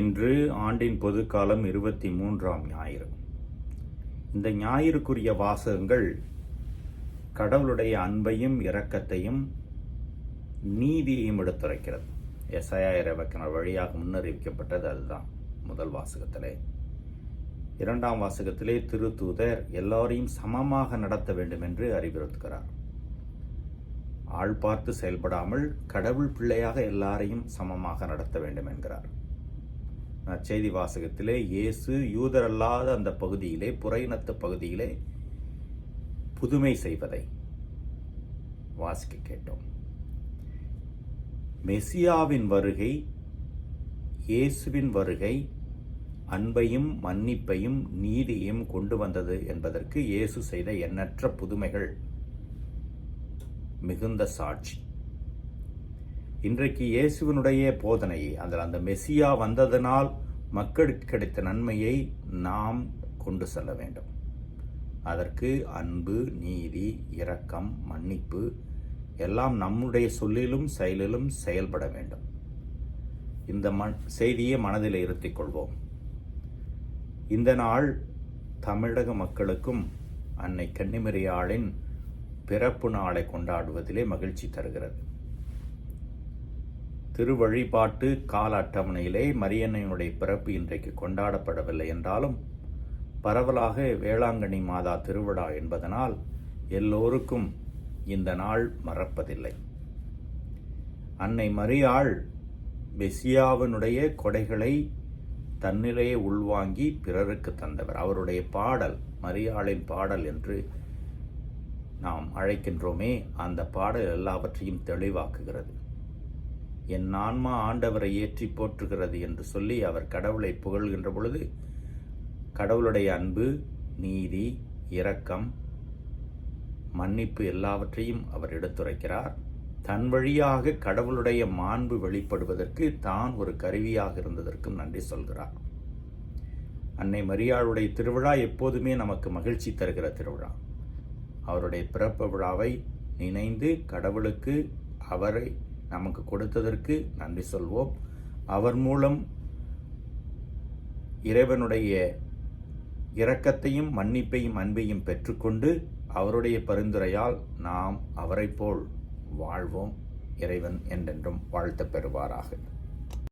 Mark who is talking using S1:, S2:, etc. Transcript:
S1: இன்று ஆண்டின் பொதுக்காலம் இருபத்தி மூன்றாம் ஞாயிறு. இந்த ஞாயிறுக்குரிய வாசகங்கள் கடவுளுடைய அன்பையும் இரக்கத்தையும் நீதியையும் எடுத்துரைக்கிறது. எஸ்ஐயா இறைவக்கினர் வழியாக முன்னறிவிக்கப்பட்டது அதுதான். முதல் வாசகத்திலே. இரண்டாம் வாசகத்திலே திருத்தூதர் எல்லாரையும் சமமாக நடத்த வேண்டும் என்று அறிவுறுத்துகிறார். ஆள் பார்த்து செயல்படாமல் கடவுள் பிள்ளையாக எல்லாரையும் சமமாக நடத்த வேண்டும் என்கிறார் செய்தி வாசகத்திலே இயேசு யூதரல்லாத அந்த பகுதியிலே புறையினத்து பகுதியிலே புதுமை செய்வதை வாசிக்க கேட்டோம். மெசியாவின் வருகை இயேசுவின் வருகை அன்பையும் மன்னிப்பையும் நீதியையும் கொண்டு வந்தது என்பதற்கு இயேசு செய்த எண்ணற்ற புதுமைகள் மிகுந்த சாட்சி. இன்றைக்கு இயேசுவினுடைய போதனையை அந்த அந்த மெசியா வந்ததனால் மக்களுக்கு கிடைத்த நன்மையை நாம் கொண்டு செல்ல வேண்டும். அதற்கு அன்பு நீதி இரக்கம் மன்னிப்பு எல்லாம் நம்முடைய சொல்லிலும் செயலிலும் செயல்பட வேண்டும். இந்த மண் செய்தியை மனதில் இருத்திக் கொள்வோம். இந்த நாள் தமிழக மக்களுக்கும் அன்னை கன்னிமரியாளின் பிறப்பு நாளை கொண்டாடுவதிலே மகிழ்ச்சி தருகிறது. திருவழிபாட்டு கால அட்டவணையிலே மரியன்னையினுடைய பிறப்பு இன்றைக்கு கொண்டாடப்படவில்லை என்றாலும் பரவலாக வேளாங்கண்ணி மாதா திருவிழா என்பதனால் எல்லோருக்கும் இந்த நாள் மறப்பதில்லை. அன்னை மரியாள் பெசியாவினுடைய கொடைகளை தன்னிலையே உள்வாங்கி பிறருக்கு தந்தவர். அவருடைய பாடல் மரியாளின் பாடல் என்று நாம் அழைக்கின்றோமே அந்த பாடல் எல்லாவற்றையும் தெளிவாக்குகிறது. என் ஆன்மா ஆண்டவரை ஏற்றி போற்றுகிறது என்று சொல்லி அவர் கடவுளை புகழ்கின்ற பொழுது கடவுளுடைய அன்பு நீதி இரக்கம் மன்னிப்பு எல்லாவற்றையும் அவர் எடுத்துரைக்கிறார். தன் வழியாக கடவுளுடைய மாண்பு வெளிப்படுவதற்கு தான் ஒரு கருவியாக இருந்ததற்கும் நன்றி சொல்கிறார். அன்னை மரியாளுடைய திருவிழா எப்போதுமே நமக்கு மகிழ்ச்சி தருகிற திருவிழா. அவருடைய பிறப்பு விழாவை நினைந்து கடவுளுக்கு அவரை நமக்கு கொடுத்ததற்கு நன்றி சொல்வோம். அவர் மூலம் இறைவனுடைய இரக்கத்தையும் மன்னிப்பையும் அன்பையும் பெற்றுக்கொண்டு அவருடைய பரிந்துரையால் நாம் அவரை போல் வாழ்வோம். இறைவன் என்றென்றும் வாழ்த்த பெறுவாராக.